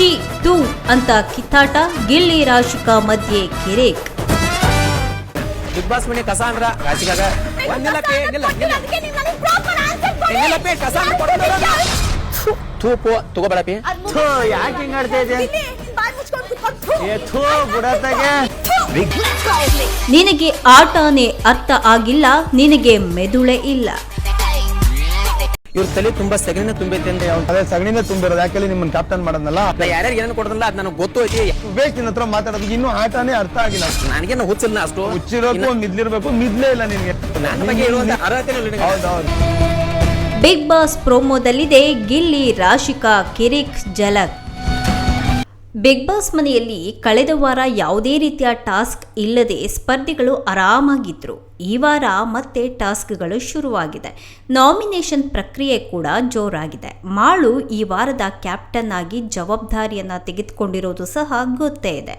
ಚಿ ತು ಅಂತ ಕಿತ್ತಾಟ ಗಿಲ್ಲಿ ರಾಶಿಕ ಮಧ್ಯೆ ಕಿರೇಕ್ ಬಿಗ್ ಬಾಸ್ ಮನೆ ಕಸ ಅಂದ್ರ ರಾಶಿಕಾಗ ಒಂದಿಲ್ಲ ಪೇ ನಿಲ್ಲ ನಿಲ್ಲ. ಏ, ನಿಲ್ಲ ಪೇ ಕಸ ಅಂದ್ರ ಕೊಡೋದಿಲ್ಲ. ಥೂ ಪೋ ತಗೋಬೇಡ ಪೇ ಥೂ ಯಾಕೆ ಹಿಂಗ್ ಆಡ್ತಾ ಇದೆ ಏ ಥೂ ಬುಡತ್ತಾಗೆ. ನಿನಗೆ ಆಟನೇ ಅರ್ಥ ಆಗಿಲ್ಲ ನಿನಗೆ ಮೆದುಳೆ ಇಲ್ಲ. ಇವ್ರ ತಲೆ ತುಂಬಾ ಸಗಣಿನ ತುಂಬೈತೆ ಅಂದ್ರೆ ಯಾವ ಅದೇ ಸಗಣಿನ ತುಂಬಿರೋದು. ಯಾಕೆ ನಿಮ್ಮನ್ನ ಕ್ಯಾಪ್ಟನ್ ಮಾಡೋದಲ್ಲ ನಾ ಯಾರ್ಯಾರು ಏನೇನು ಕೊಡೋದಲ್ಲ ಅದ್ ನನಗೆ ಗೊತ್ತು ಐತಿ. ಬೇಕು ನಿನ್ನ ಹತ್ರ ಮಾತಾಡೋದು. ಇನ್ನೂ ಆಟನೇ ಅರ್ಥ ಆಗಿಲ್ಲ. ನನಗೇನು ಹುಚ್ಚಿಲ್ಲ ಅಷ್ಟು. ಹುಚ್ಚಿರೋಕು ಮಿದ್ಲಿರ್ಬೇಕು ಮಿದ್ಲೇ ಇಲ್ಲ ನಿನ್ಗೆ. ನನ್ನ ಬಗ್ಗೆ ಇರುವಂತ ಅರ್ಹತೆ ಇಲ್ಲ ಹೌದೌದು. ಬಿಗ್ ಬಾಸ್ ಪ್ರೋಮೋದಲ್ಲಿದೆ ಗಿಲ್ಲಿ ರಾಶಿಕಾ ಕಿರಿಕ್ ಜಲಕ್ ಬಿಗ್ ಬಾಸ್ ಮನೆಯಲ್ಲಿ ಕಳೆದ ವಾರ ಯಾವುದೇ ರೀತಿಯ ಟಾಸ್ಕ್ ಇಲ್ಲದೆ ಸ್ಪರ್ಧಿಗಳು ಆರಾಮಾಗಿದ್ರು. ಈ ವಾರ ಮತ್ತೆ ಟಾಸ್ಕ್ಗಳು ಶುರುವಾಗಿದೆ. ನಾಮಿನೇಷನ್ ಪ್ರಕ್ರಿಯೆ ಕೂಡ ಜೋರಾಗಿದೆ. ಮಾಳು ಈ ವಾರದ ಕ್ಯಾಪ್ಟನ್ ಆಗಿ ಜವಾಬ್ದಾರಿಯನ್ನು ತೆಗೆದುಕೊಂಡಿರೋದು ಸಹ ಗೊತ್ತೇ ಇದೆ.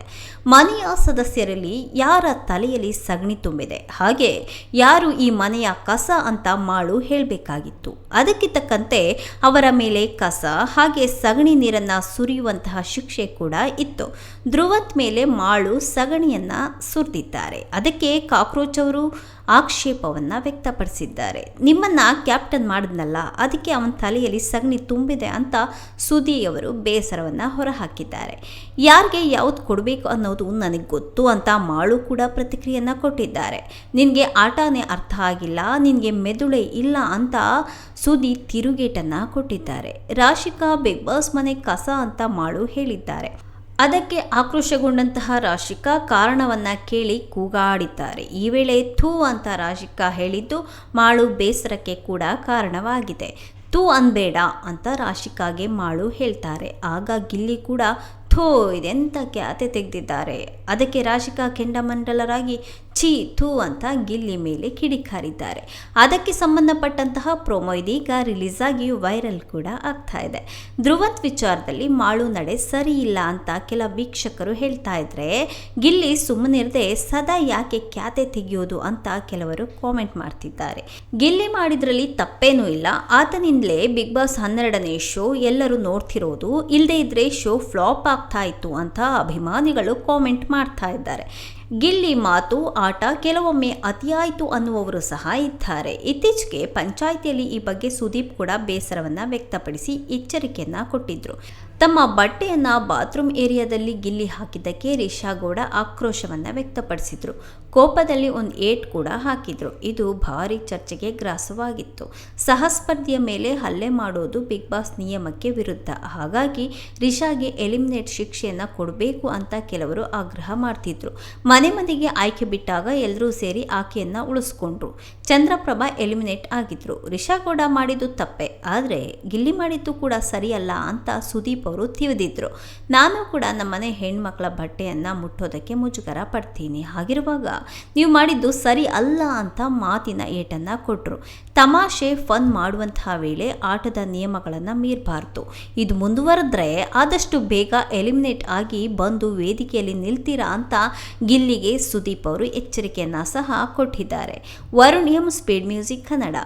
ಮನೆಯ ಸದಸ್ಯರಲ್ಲಿ ಯಾರ ತಲೆಯಲ್ಲಿ ಸಗಣಿ ತುಂಬಿದೆ? ಹಾಗೆ ಯಾರು ಈ ಮನೆಯ ಕಸ ಅಂತ ಮಾಳು ಹೇಳಬೇಕಾಗಿತ್ತು. ಅದಕ್ಕೆ ತಕ್ಕಂತೆ ಅವರ ಮೇಲೆ ಕಸ, ಹಾಗೆ ಸಗಣಿ ನೀರನ್ನು ಸುರಿಯುವಂತಹ ಶಿಕ್ಷೆ ಕೂಡ ಇತ್ತು. ಧ್ರುವತ್ ಮೇಲೆ ಮಾಳು ಸಗಣಿಯನ್ನು ಸುರಿದಿದ್ದಾರೆ. ಅದಕ್ಕೆ ಕಾಕ್ರೋಚ್ ಅವರು ಆಕ್ಷೇಪವನ್ನು ವ್ಯಕ್ತಪಡಿಸಿದ್ದಾರೆ. ನಿಮ್ಮನ್ನ ಕ್ಯಾಪ್ಟನ್ ಮಾಡಿದ್ನಲ್ಲ, ಅದಕ್ಕೆ ಅವನ ತಲೆಯಲ್ಲಿ ಸಗಣಿ ತುಂಬಿದೆ ಅಂತ ಸುದಿಯವರು ಬೇಸರವನ್ನು ಹೊರಹಾಕಿದ್ದಾರೆ. ಯಾರಿಗೆ ಯಾವ್ದು ಕೊಡಬೇಕು ಅನ್ನೋದು ನನಗೆ ಗೊತ್ತು ಅಂತ ಮಾಳು ಕೂಡ ಪ್ರತಿಕ್ರಿಯೆಯನ್ನು ಕೊಟ್ಟಿದ್ದಾರೆ. ನಿನಗೆ ಆಟನೇ ಅರ್ಥ ಆಗಿಲ್ಲ, ನಿನಗೆ ಮೆದುಳೆ ಇಲ್ಲ ಅಂತ ಸುದಿ ತಿರುಗೇಟನ್ನು ಕೊಟ್ಟಿದ್ದಾರೆ. ರಾಶಿಕಾ ಬಿಗ್ ಬಾಸ್ ಮನೆ ಕಸ ಅಂತ ಮಾಳು ಹೇಳಿದ್ದಾರೆ. ಅದಕ್ಕೆ ಆಕ್ರೋಶಗೊಂಡಂತಹ ರಾಶಿಕಾ ಕಾರಣವನ್ನ ಕೇಳಿ ಕೂಗಾಡಿದ್ದಾರೆ. ಈ ವೇಳೆ ಥೂ ಅಂತ ರಾಶಿಕಾ ಹೇಳಿದ್ದು ಮಾಳು ಬೇಸರಕ್ಕೆ ಕೂಡ ಕಾರಣವಾಗಿದೆ. ಥೂ ಅನ್ಬೇಡ ಅಂತ ರಾಶಿಕಾಗೆ ಮಾಳು ಹೇಳ್ತಾರೆ. ಆಗ ಗಿಲ್ಲಿ ಕೂಡ ಥೋ ಇದೆಂತ ಖ್ಯಾತೆ ತೆಗೆದಿದ್ದಾರೆ. ಅದಕ್ಕೆ ರಾಶಿಕಾ ಕೆಂಡಮಂಡಲರಾಗಿ ಛೀ ಥೂ ಅಂತ ಗಿಲ್ಲಿ ಮೇಲೆ ಕಿಡಿಕಾರಿದ್ದಾರೆ. ಅದಕ್ಕೆ ಸಂಬಂಧಪಟ್ಟಂತಹ ಪ್ರೋಮೋ ಇದೀಗ ರಿಲೀಸ್ ಆಗಿ ವೈರಲ್ ಕೂಡ ಆಗ್ತಾ ಇದೆ. ಧ್ರುವಂತ್ ವಿಚಾರದಲ್ಲಿ ಮಾಳು ನಡೆ ಸರಿ ಇಲ್ಲ ಅಂತ ಕೆಲ ವೀಕ್ಷಕರು ಹೇಳ್ತಾ ಇದ್ರೆ, ಗಿಲ್ಲಿ ಸುಮ್ಮನಿರದೆ ಸದಾ ಯಾಕೆ ಖ್ಯಾತೆ ತೆಗೆಯೋದು ಅಂತ ಕೆಲವರು ಕಾಮೆಂಟ್ ಮಾಡ್ತಿದ್ದಾರೆ. ಗಿಲ್ಲಿ ಮಾಡಿದ್ರಲ್ಲಿ ತಪ್ಪೇನೂ ಇಲ್ಲ. ಆತನಿಂದಲೇ ಬಿಗ್ ಬಾಸ್ ಹನ್ನೆರಡನೇ ಶೋ ಎಲ್ಲರೂ ನೋಡ್ತಿರೋದು ಇಲ್ಲದೇ ಇದ್ರೆ ಶೋ ಫ್ಲಾಪ್ ಆಗ್ತಾ ಇತ್ತು ಅಂತ ಅಭಿಮಾನಿಗಳು ಕಾಮೆಂಟ್ ಮಾಡ್ತಾ ಇದ್ದಾರೆ. ಗಿಲ್ಲಿ ಮಾತು, ಆಟ ಕೆಲವೊಮ್ಮೆ ಅತಿಯಾಯಿತು ಅನ್ನುವವರು ಸಹ ಇದ್ದಾರೆ. ಇತ್ತೀಚೆಗೆ ಪಂಚಾಯಿತಿಯಲ್ಲಿ ಈ ಬಗ್ಗೆ ಸುದೀಪ್ ಕೂಡ ಬೇಸರವನ್ನು ವ್ಯಕ್ತಪಡಿಸಿ ಎಚ್ಚರಿಕೆಯನ್ನು ಕೊಟ್ಟಿದ್ರು. ತಮ್ಮ ಬಟ್ಟೆಯನ್ನ ಬಾತ್ರೂಮ್ ಏರಿಯಾದಲ್ಲಿ ಗಿಲ್ಲಿ ಹಾಕಿದ್ದಕ್ಕೆ ರಿಷಾ ಗೌಡ ಆಕ್ರೋಶವನ್ನ ವ್ಯಕ್ತಪಡಿಸಿದ್ರು. ಕೋಪದಲ್ಲಿ ಒಂದು ಏಟ್ ಕೂಡ ಹಾಕಿದ್ರು. ಇದು ಭಾರಿ ಚರ್ಚೆಗೆ ಗ್ರಾಸವಾಗಿತ್ತು. ಸಹಸ್ಪರ್ಧಿಯ ಮೇಲೆ ಹಲ್ಲೆ ಮಾಡೋದು ಬಿಗ್ ಬಾಸ್ ನಿಯಮಕ್ಕೆ ವಿರುದ್ಧ. ಹಾಗಾಗಿ ರಿಷಾಗೆ ಎಲಿಮಿನೇಟ್ ಶಿಕ್ಷೆಯನ್ನ ಕೊಡಬೇಕು ಅಂತ ಕೆಲವರು ಆಗ್ರಹ ಮಾಡ್ತಿದ್ರು. ಮನೆ ಮನೆಗೆ ಆಯ್ಕೆ ಬಿಟ್ಟಾಗ ಎಲ್ಲರೂ ಸೇರಿ ಆಕೆಯನ್ನ ಉಳಿಸ್ಕೊಂಡ್ರು. ಚಂದ್ರಪ್ರಭಾ ಎಲಿಮಿನೇಟ್ ಆಗಿದ್ರು. ರಿಷಾ ಗೌಡ ಮಾಡಿದ್ದು ತಪ್ಪೆ. ಆದರೆ ಗಿಲ್ಲಿ ಮಾಡಿದ್ದು ಕೂಡ ಸರಿಯಲ್ಲ ಅಂತ ಸುದೀಪ್ ಅವರು ತಿಳಿದಿದ್ರು ನಾನು ಕೂಡ ನಮ್ಮನೆ ಹೆಣ್ಮಕ್ಳ ಬಟ್ಟೆಯನ್ನು ಮುಟ್ಟೋದಕ್ಕೆ ಮುಜುಗರ ಪಡ್ತೀನಿ. ಹಾಗಿರುವಾಗ ನೀವು ಮಾಡಿದ್ದು ಸರಿ ಅಲ್ಲ ಅಂತ ಮಾತಿನ ಏಟನ್ನು ಕೊಟ್ಟರು ತಮಾಷೆ, ಫನ್ ಮಾಡುವಂತಹ ವೇಳೆ ಆಟದ ನಿಯಮಗಳನ್ನು ಮೀರಬಾರ್ದು. ಇದು ಮುಂದುವರೆದ್ರೆ ಆದಷ್ಟು ಬೇಗ ಎಲಿಮಿನೇಟ್ ಆಗಿ ಬಂದು ವೇದಿಕೆಯಲ್ಲಿ ನಿಲ್ತೀರಾ ಅಂತ ಗಿಲ್ಲಿಗೆ ಸುದೀಪ್ ಅವರು ಎಚ್ಚರಿಕೆಯನ್ನು ಸಹ ಕೊಟ್ಟಿದ್ದಾರೆ. Varun M speed music Kannada.